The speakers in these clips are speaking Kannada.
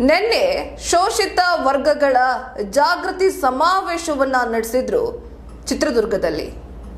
ನಿನ್ನೆ ಶೋಷಿತ ವರ್ಗಗಳ ಜಾಗೃತಿ ಸಮಾವೇಶವನ್ನ ನಡೆಸಿದ್ರು ಚಿತ್ರದುರ್ಗದಲ್ಲಿ.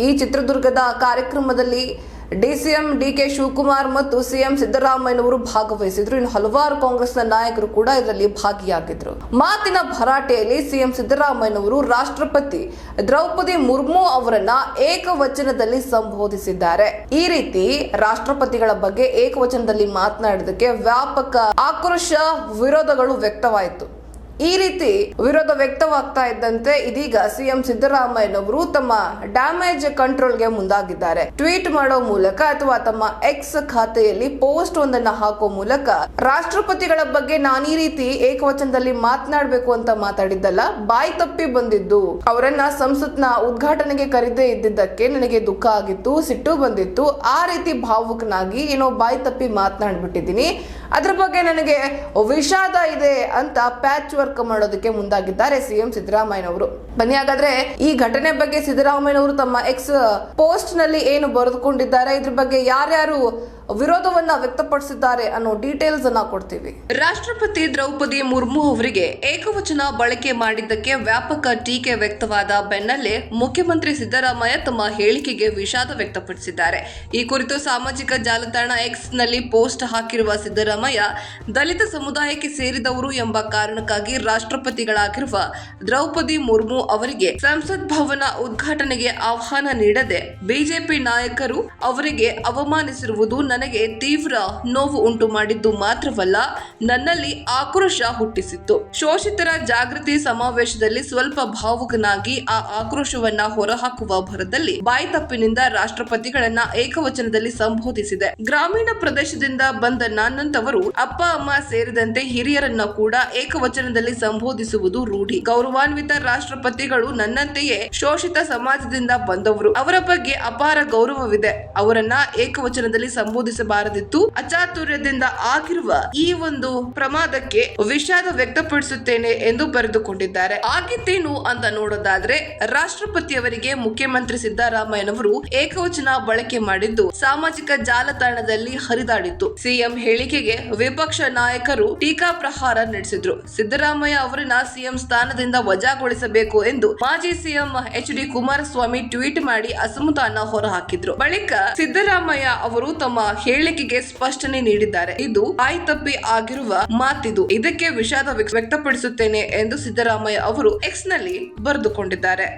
ಈ ಚಿತ್ರದುರ್ಗದ ಕಾರ್ಯಕ್ರಮದಲ್ಲಿ ಡಿಸಿಎಂ ಡಿ ಕೆ ಶಿವಕುಮಾರ್ ಮತ್ತು ಸಿಎಂ ಸಿದ್ದರಾಮಯ್ಯನವರು ಭಾಗವಹಿಸಿದ್ರು. ಇನ್ನು ಹಲವಾರು ಕಾಂಗ್ರೆಸ್ನ ನಾಯಕರು ಕೂಡ ಇದರಲ್ಲಿ ಭಾಗಿಯಾಗಿದ್ರು. ಮಾತಿನ ಭರಾಟೆಯಲ್ಲಿ ಸಿಎಂ ಸಿದ್ದರಾಮಯ್ಯನವರು ರಾಷ್ಟ್ರಪತಿ ದ್ರೌಪದಿ ಮುರ್ಮು ಅವರನ್ನ ಏಕವಚನದಲ್ಲಿ ಸಂಬೋಧಿಸಿದ್ದಾರೆ. ಈ ರೀತಿ ರಾಷ್ಟ್ರಪತಿಗಳ ಬಗ್ಗೆ ಏಕವಚನದಲ್ಲಿ ಮಾತನಾಡಿದಕ್ಕೆ ವ್ಯಾಪಕ ಆಕ್ರೋಶ ವಿರೋಧಗಳು ವ್ಯಕ್ತವಾಯಿತು. ಈ ರೀತಿ ವಿರೋಧ ವ್ಯಕ್ತವಾಗ್ತಾ ಇದ್ದಂತೆ ಇದೀಗ ಸಿಎಂ ಸಿದ್ದರಾಮಯ್ಯನವರು ತಮ್ಮ ಡ್ಯಾಮೇಜ್ ಕಂಟ್ರೋಲ್ಗೆ ಮುಂದಾಗಿದ್ದಾರೆ. ಟ್ವೀಟ್ ಮಾಡೋ ಮೂಲಕ ಅಥವಾ ತಮ್ಮ ಎಕ್ಸ್ ಖಾತೆಯಲ್ಲಿ ಪೋಸ್ಟ್ ಒಂದನ್ನ ಹಾಕೋ ಮೂಲಕ ರಾಷ್ಟ್ರಪತಿಗಳ ಬಗ್ಗೆ ನಾನು ಈ ರೀತಿ ಏಕವಚನದಲ್ಲಿ ಮಾತನಾಡಬೇಕು ಅಂತ ಮಾತಾಡಿದ್ದಲ್ಲ, ಬಾಯಿ ತಪ್ಪಿ ಬಂದಿದ್ದು. ಅವರನ್ನ ಸಂಸತ್ನ ಉದ್ಘಾಟನೆಗೆ ಕರೆದೇ ಇದ್ದಿದ್ದಕ್ಕೆ ನನಗೆ ದುಃಖ ಆಗಿತ್ತು, ಸಿಟ್ಟು ಬಂದಿತ್ತು. ಆ ರೀತಿ ಭಾವುಕನಾಗಿ ಏನೋ ಬಾಯಿ ತಪ್ಪಿ ಮಾತನಾಡ್ಬಿಟ್ಟಿದ್ದೀನಿ. ಅದ್ರ ಬಗ್ಗೆ ನನಗೆ ವಿಷಾದ ಇದೆ ಅಂತ ಪ್ಯಾಚ್ ವರ್ಕ್ ಮಾಡೋದಕ್ಕೆ ಮುಂದಾಗಿದ್ದಾರೆ ಸಿಎಂ ಸಿದ್ದರಾಮಯ್ಯನವರು. ಬನ್ನಿ, ಹಾಗಾದ್ರೆ ಈ ಘಟನೆ ಬಗ್ಗೆ ಸಿದ್ದರಾಮಯ್ಯನವರು ತಮ್ಮ ಎಕ್ಸ್ ಪೋಸ್ಟ್ನಲ್ಲಿ ಏನು ಬರೆದುಕೊಂಡಿದ್ದಾರೆ? ಇದ್ರ ಬಗ್ಗೆ ಯಾರ್ಯಾರು ವಿರೋಧವನ್ನ ವ್ಯಕ್ತಪಡಿಸಿದ್ದಾರೆ ಅನ್ನೋ ಡೀಟೇಲ್ಸ್ ಅನ್ನ ಕೊಡ್ತೀವಿ. ರಾಷ್ಟ್ರಪತಿ ದ್ರೌಪದಿ ಮುರ್ಮು ಅವರಿಗೆ ಏಕವಚನ ಬಳಕೆ ಮಾಡಿದ್ದಕ್ಕೆ ವ್ಯಾಪಕ ಟೀಕೆ ವ್ಯಕ್ತವಾದ ಬೆನ್ನಲ್ಲೇ ಮುಖ್ಯಮಂತ್ರಿ ಸಿದ್ದರಾಮಯ್ಯ ತಮ್ಮ ಹೇಳಿಕೆಗೆ ವಿಷಾದ ವ್ಯಕ್ತಪಡಿಸಿದ್ದಾರೆ. ಈ ಕುರಿತು ಸಾಮಾಜಿಕ ಜಾಲತಾಣ ಎಕ್ಸ್ನಲ್ಲಿ ಪೋಸ್ಟ್ ಹಾಕಿರುವ ಸಿದ್ದರಾಮಯ್ಯ, ದಲಿತ ಸಮುದಾಯಕ್ಕೆ ಸೇರಿದವರು ಎಂಬ ಕಾರಣಕ್ಕಾಗಿ ರಾಷ್ಟ್ರಪತಿಗಳಾಗಿರುವ ದ್ರೌಪದಿ ಮುರ್ಮು ಅವರಿಗೆ ಸಂಸತ್ ಭವನ ಉದ್ಘಾಟನೆಗೆ ಆಹ್ವಾನ ನೀಡದೆ ಬಿಜೆಪಿ ನಾಯಕರು ಅವರಿಗೆ ಅವಮಾನಿಸಿರುವುದು ನನಗೆ ತೀವ್ರ ನೋವು ಉಂಟು ಮಾಡಿದ್ದು ಮಾತ್ರವಲ್ಲ, ನನ್ನಲ್ಲಿ ಆಕ್ರೋಶ ಹುಟ್ಟಿಸಿತ್ತು. ಶೋಷಿತರ ಜಾಗೃತಿ ಸಮಾವೇಶದಲ್ಲಿ ಸ್ವಲ್ಪ ಭಾವುಕನಾಗಿ ಆ ಆಕ್ರೋಶವನ್ನ ಹೊರಹಾಕುವ ಭರದಲ್ಲಿ ಬಾಯಿ ತಪ್ಪಿನಿಂದ ರಾಷ್ಟ್ರಪತಿಗಳನ್ನ ಏಕವಚನದಲ್ಲಿ ಸಂಬೋಧಿಸಿದೆ. ಗ್ರಾಮೀಣ ಪ್ರದೇಶದಿಂದ ಬಂದ ನಾನಂತವರು ಅಪ್ಪ, ಅಮ್ಮ ಸೇರಿದಂತೆ ಹಿರಿಯರನ್ನ ಕೂಡ ಏಕವಚನದಲ್ಲಿ ಸಂಬೋಧಿಸುವುದು ರೂಢಿ. ಗೌರವಾನ್ವಿತ ರಾಷ್ಟ್ರಪತಿಗಳು ನನ್ನಂತೆಯೇ ಶೋಷಿತ ಸಮಾಜದಿಂದ ಬಂದವರು. ಅವರ ಬಗ್ಗೆ ಅಪಾರ ಗೌರವವಿದೆ. ಅವರನ್ನ ಏಕವಚನದಲ್ಲಿ ಸಂಬೋಧಿಸಬಾರದಿತ್ತು. ಅಚಾತುರ್ಯದಿಂದ ಆಗಿರುವ ಈ ಒಂದು ಪ್ರಮಾದಕ್ಕೆ ವಿಷಾದ ವ್ಯಕ್ತಪಡಿಸುತ್ತೇನೆ ಎಂದು ಬರೆದುಕೊಂಡಿದ್ದಾರೆ. ಆಗಿದ್ದೇನು ಅಂತ ನೋಡೋದಾದ್ರೆ, ರಾಷ್ಟ್ರಪತಿಯವರಿಗೆ ಮುಖ್ಯಮಂತ್ರಿ ಸಿದ್ದರಾಮಯ್ಯನವರು ಏಕವಚನ ಬಳಕೆ ಮಾಡಿದ್ದು ಸಾಮಾಜಿಕ ಜಾಲತಾಣದಲ್ಲಿ ಹರಿದಾಡಿತ್ತು. ಸಿಎಂ ಹೇಳಿಕೆಗೆ ವಿಪಕ್ಷ ನಾಯಕರು ಟೀಕಾ ಪ್ರಹಾರ ನಡೆಸಿದ್ರು. ಸಿದ್ದರಾಮಯ್ಯ ಅವರನ್ನ ಸಿಎಂ ಸ್ಥಾನದಿಂದ ವಜಾಗೊಳಿಸಬೇಕು ಎಂದು ಮಾಜಿ CM H D Kumaraswamy tweet ಮಾಡಿ ಅಸಮಾಧಾನ ಹೊರಹಾಕಿದ್ರು. ಬಳಿಕ ಸಿದ್ದರಾಮಯ್ಯ ಅವರು ತಮ್ಮ ಹೇಳಿಕೆಗೆ ಸ್ಪಷ್ಟನೆ ನೀಡಿದ್ದಾರೆ. ಇದು ಆಯ್ತಪ್ಪಿ ಆಗಿರುವ ಮಾತಿದು. ಇದಕ್ಕೆ ವಿಷಾದ ವ್ಯಕ್ತಪಡಿಸುತ್ತೇನೆ ಎಂದು ಸಿದ್ದರಾಮಯ್ಯ ಅವರು ಎಕ್ಸ್ನಲ್ಲಿ ಬರೆದುಕೊಂಡಿದ್ದಾರೆ.